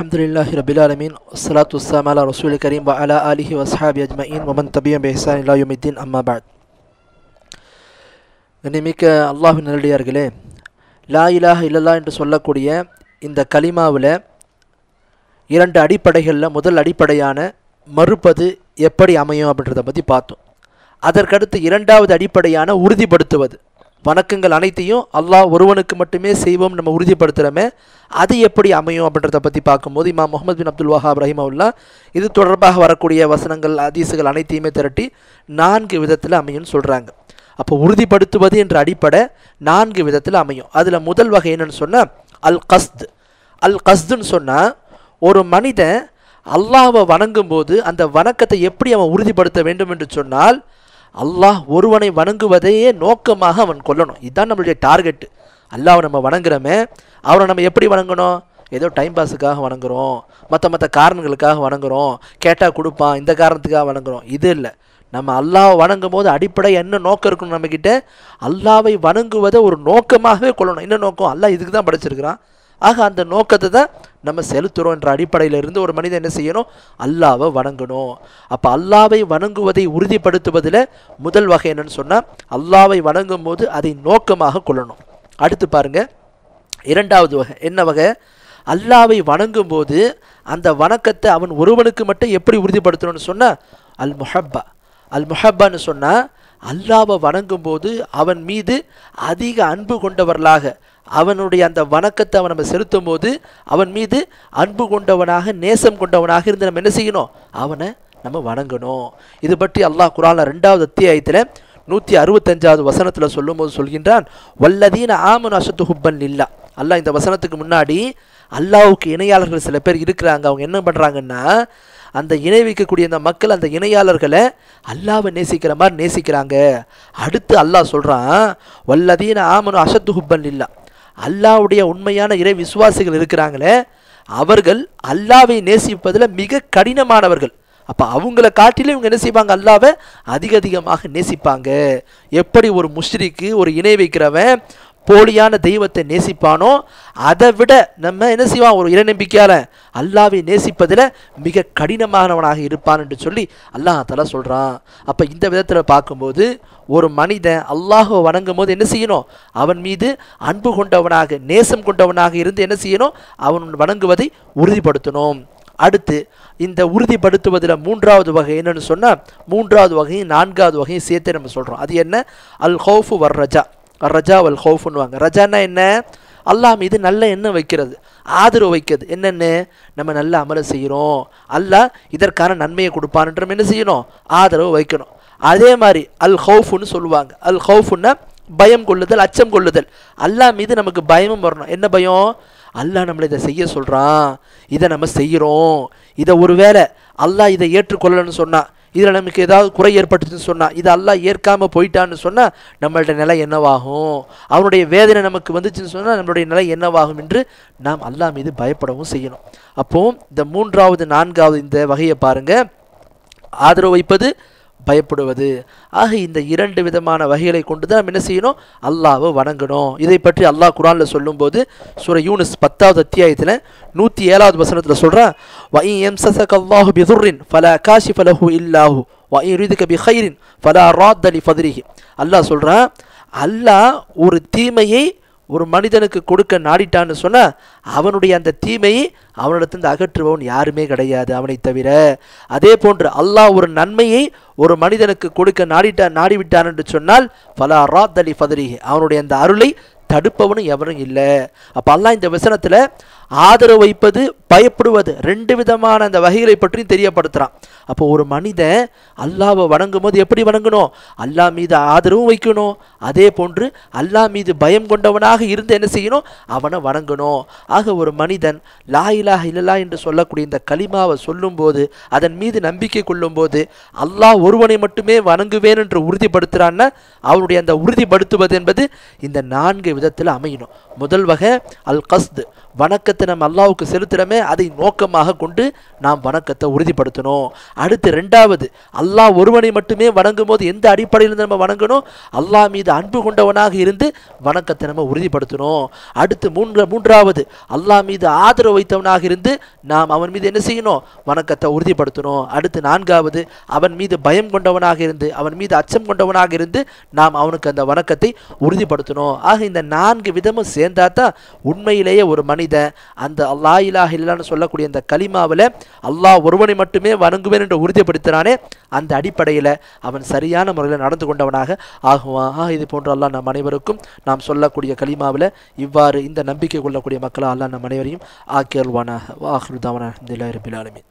அலமதுல்லாஹி ரபிலாலமீன் சலாத்து வஸ்லாம் அலா ரசூல் கரீம் வ அலா அலிஹி வஸ்ஹாபி அஜ்மயின் மமன் தபியம் பெஹசான் இல்லா யுமித்தீன் அம்மாபாத் நிமிக்க அல்லாஹின் நல்லடியார்களே லா இலாஹ இல்லல்லா என்று சொல்லக்கூடிய இந்த கலிமாவில் இரண்டு அடிப்படைகளில் முதல் அடிப்படையான மறுப்பது எப்படி அமையும் அப்படின்றத பற்றி பார்த்தோம். அதற்கடுத்து இரண்டாவது அடிப்படையான உறுதிப்படுத்துவது. வணக்கங்கள் அனைத்தையும் அல்லாஹ் ஒருவனுக்கு மட்டுமே செய்வோம் நம்ம உறுதிப்படுத்துகிறோமே அது எப்படி அமையும் அப்படின்றத பற்றி பார்க்கும்போது இமா முகமது பின் அப்துல் வஹாப் ரஹிமவுல்லா இது தொடர்பாக வரக்கூடிய வசனங்கள் அதீசுகள் அனைத்தையுமே திரட்டி நான்கு விதத்தில் அமையும்னு சொல்கிறாங்க அப்போ உறுதிப்படுத்துவது என்ற அடிப்படை நான்கு விதத்தில் அமையும். அதில் முதல் வகை என்னன்னு சொன்னால் அல் கஸ்த். அல் கஸ்துன்னு சொன்னால் ஒரு மனிதன் அல்லாவை வணங்கும்போது அந்த வணக்கத்தை எப்படி அவன் உறுதிப்படுத்த வேண்டும் என்று சொன்னால் அல்லாஹ் ஒருவனை வணங்குவதையே நோக்கமாக அவன் கொல்லணும். இதுதான் நம்மளுடைய டார்கெட்டு. அல்லாவை நம்ம வணங்குறோமே அவனை நம்ம எப்படி வணங்கணும்? ஏதோ டைம் பாஸுக்காக வணங்குறோம் மற்ற மற்ற காரணங்களுக்காக வணங்குறோம் கேட்டால் கொடுப்பான் இந்த காரணத்துக்காக வணங்குறோம். இது இல்லை. நம்ம அல்லாஹ் வணங்கும் போது அடிப்படை என்ன நோக்கம் இருக்கணும் நம்மக்கிட்ட அல்லாவை வணங்குவதை ஒரு நோக்கமாகவே கொள்ளணும். என்ன நோக்கம்? அல்லாஹ் இதுக்கு தான் படைச்சிருக்கிறான். ஆக அந்த நோக்கத்தை தான் நம்ம செலுத்துகிறோம் என்ற அடிப்படையில் இருந்து ஒரு மனிதன் என்ன செய்யணும்? அல்லாவை வணங்கணும். அப்போ அல்லாவை வணங்குவதை உறுதிப்படுத்துவதில் முதல் வகை என்னன்னு சொன்னால் அல்லாவை வணங்கும் போது அதை நோக்கமாக கொள்ளணும். அடுத்து பாருங்க. இரண்டாவது வகை. என்ன வகை? அல்லாவை வணங்கும் போது அந்த வணக்கத்தை அவன் ஒருவனுக்கு மட்டும் எப்படி உறுதிப்படுத்தணும்னு சொன்னால் அல் முஹப்பா அல் முஹப்பான்னு சொன்னால் அல்லாவை வணங்கும் போது அவன் மீது அதிக அன்பு கொண்டவர்களாக அவனுடைய அந்த வணக்கத்தை அவன் நம்ம செலுத்தும் போது அவன் மீது அன்பு கொண்டவனாக நேசம் கொண்டவனாக இருந்து நம்ம என்ன செய்யணும்? அவனை நம்ம வணங்கணும். இது பற்றி அல்லாஹ் குரான ரெண்டாவது அத்தியாயத்தில் நூற்றி அறுபத்தஞ்சாவது வசனத்தில் சொல்லும்போது சொல்கின்றான் வல்லதீன ஆமன் அசத்து ஹுப்பன் இல்லா அல்லாஹ் இந்த வசனத்துக்கு முன்னாடி அல்லாவுக்கு இணையாளர்கள் சில பேர் இருக்கிறாங்க. அவங்க என்ன பண்ணுறாங்கன்னா அந்த இணை வைக்கக்கூடிய அந்த மக்கள் அந்த இணையாளர்களை அல்லாவை நேசிக்கிற மாதிரி நேசிக்கிறாங்க. அடுத்து அல்லாஹ் சொல்கிறான் வல்லதீன ஆமனு அசத்து ஹுப்பன் இல்லா அல்லாவுடைய உண்மையான இறை விசுவாசிகள் இருக்கிறாங்களே அவர்கள் அல்லாவை நேசிப்பதில் மிக கடினமானவர்கள். அப்போ அவங்கள காட்டிலும் இவங்க என்ன செய்வாங்க? அல்லாவை அதிக அதிகமாக நேசிப்பாங்க. எப்படி ஒரு முஷ்ரிக்கு ஒரு இணை வைக்கிறவன் போலியான தெய்வத்தை நேசிப்பானோ அதை விட நம்ம என்ன செய்வான் ஒரு இறைநம்பிக்கையால் அல்லாவை நேசிப்பதில் மிக கடினமானவனாக இருப்பான் என்று சொல்லி அல்லாஹ் தலா சொல்கிறான் அப்போ இந்த விதத்தில் பார்க்கும்போது ஒரு மனிதன் அல்லாஹை வணங்கும் போது என்ன செய்யணும்? அவன் மீது அன்பு கொண்டவனாக நேசம் கொண்டவனாக இருந்து என்ன செய்யணும்? அவன் வணங்குவதை உறுதிப்படுத்தணும். அடுத்து இந்த உறுதிப்படுத்துவதில் மூன்றாவது வகை என்னன்னு சொன்னால் மூன்றாவது வகையும் நான்காவது வகையும் சேர்த்து நம்ம சொல்கிறோம் அது என்ன? அல் ஹவுஃபு வர்ரஜா. ரஜா வல் ஹவுஃபுன்னுவாங்க ரஜானா என்ன? அல்லாஹ் மீது நல்ல எண்ணம் வைக்கிறது. ஆதரவு வைக்கிறது. என்னென்ன? நம்ம நல்ல அமலை செய்கிறோம் அல்லாஹ் இதற்கான நன்மையை கொடுப்பான்ற என்ன செய்யணும்? ஆதரவு வைக்கணும். அதே மாதிரி அல் ஹவுஃபுன்னு சொல்லுவாங்க. அல் ஹவுஃபுன்னா பயம் கொள்ளுதல் அச்சம் கொள்ளுதல். அல்லாஹ் மீது நமக்கு பயமும் வரணும். என்ன பயம்? அல்லாஹ் நம்மளை இதை செய்ய சொல்கிறான் இதை நம்ம செய்கிறோம் இதை ஒருவேளை அல்லாஹ் இதை ஏற்றுக்கொள்ளணும்னு சொன்னால் இதில் நமக்கு ஏதாவது குறை ஏற்பட்டுச்சுன்னு சொன்னால் இது அல்லாஹ் ஏற்காமல் போயிட்டான்னு சொன்னால் நம்மளுடைய நிலை என்னவாகும்? அவனுடைய வேதனை நமக்கு வந்துச்சுன்னு சொன்னால் நம்மளுடைய நிலை என்னவாகும் என்று நாம் அல்லா மீது பயப்படவும் செய்யணும். அப்போது இந்த மூன்றாவது நான்காவது இந்த வகையை பாருங்கள் ஆதரவு வைப்பது பயப்படுவது. ஆக இந்த இரண்டு விதமான வகைகளை கொண்டு தான் நம்ம என்ன செய்யணும்? அல்லாவை வணங்கணும். இதை பற்றி அல்லாஹ் குரானில் சொல்லும்போது சூர யூனிஸ் பத்தாவது அத்தியாயத்தில் நூற்றி ஏழாவது வசனத்தில் சொல்கிறான் வஇ எம்சசக் அல்லாஹு பிதுர்ரின் ஃபலா காஷி ஃபலஹு இல்லாஹு வஇ ரிதுக பி ஹைரின் ஃபலா ராத் அலி ஃபதிரிஹி. அல்லாஹ் சொல்கிறான் அல்லாஹ் ஒரு தீமையை ஒரு மனிதனுக்கு கொடுக்க நாடிட்டான்னு சொன்னால் அவனுடைய அந்த தீமையை அவனிடத்திலிருந்து அகற்றுபவன் யாருமே கிடையாது அவனை தவிர. அதே போன்று அல்லாஹ் ஒரு நன்மையை ஒரு மனிதனுக்கு கொடுக்க நாடிட்டா நாடிவிட்டான் என்று சொன்னால் பலா ராத் அலி ஃபதரி அவனுடைய அந்த அருளை தடுப்பவனும் எவரும் இல்லை. அப்போ அல்லாஹ் இந்த வசனத்தில் ஆதரவு வைப்பது பயப்படுவது ரெண்டு விதமான அந்த வகைகளை பற்றியும் தெரியப்படுத்துகிறான் அப்போ ஒரு மனிதன் அல்லாவை வணங்கும் போது எப்படி வணங்கணும்? அல்லாஹ் மீது ஆதரவும் வைக்கணும். அதே போன்று அல்லாஹ் மீது பயம் கொண்டவனாக இருந்து என்ன செய்யணும்? அவனை வணங்கணும். ஆக ஒரு மனிதன் லா இல்லலா என்று சொல்லக்கூடிய இந்த கலிமாவை சொல்லும்போது அதன் மீது நம்பிக்கை கொள்ளும்போது அல்லாஹ் ஒருவனை மட்டுமே வணங்குவேன் என்று உறுதிப்படுத்துகிறான்னா அவனுடைய அந்த உறுதிப்படுத்துவது என்பது இந்த நான்கு விதத்தில் அமையணும். முதல் வகை அல் கஸ்து வணக்கத்தை வணக்கத்தை நம்ம அல்லாவுக்கு செலுத்துகிறோமே அதை நோக்கமாக கொண்டு நாம் வணக்கத்தை உறுதிப்படுத்தணும். அடுத்து ரெண்டாவது அல்லாஹ் ஒருவனை மட்டுமே வணங்கும் போது எந்த அடிப்படையில் நம்ம வணங்கணும்? அல்லாஹ் மீது அன்பு கொண்டவனாக இருந்து வணக்கத்தை நம்ம உறுதிப்படுத்தணும். அடுத்து மூன்று மூன்றாவது அல்லாஹ் மீது ஆதரவு வைத்தவனாக இருந்து நாம் அவன் மீது என்ன செய்யணும்? வணக்கத்தை உறுதிப்படுத்தணும். அடுத்து நான்காவது அவன் மீது பயம் கொண்டவனாக இருந்து அவன் மீது அச்சம் கொண்டவனாக இருந்து நாம் அவனுக்கு அந்த வணக்கத்தை உறுதிப்படுத்தணும். ஆக இந்த நான்கு விதமும் சேர்ந்தா தான் உண்மையிலேயே ஒரு மனிதன் அந்த அல்லா இலாஹ இல்லான்னு சொல்லக்கூடிய அந்த கலிமாவில் அல்லாஹ் ஒருவனை மட்டுமே வணங்குவேன் என்று உறுதிப்படுத்தினானே அந்த அடிப்படையில் அவன் சரியான முறையில் நடந்து கொண்டவனாக ஆகுவான். ஆக இது போன்ற அல்லாஹ் நம் அனைவருக்கும் நாம் சொல்லக்கூடிய கலிமாவில் இவ்வாறு இந்த நம்பிக்கை கொள்ளக்கூடிய மக்களாக அல்லாஹ் நம் அனைவரையும் ஆக்கியல்வானாக வாஹ்ருதாவான இந்த ரபில்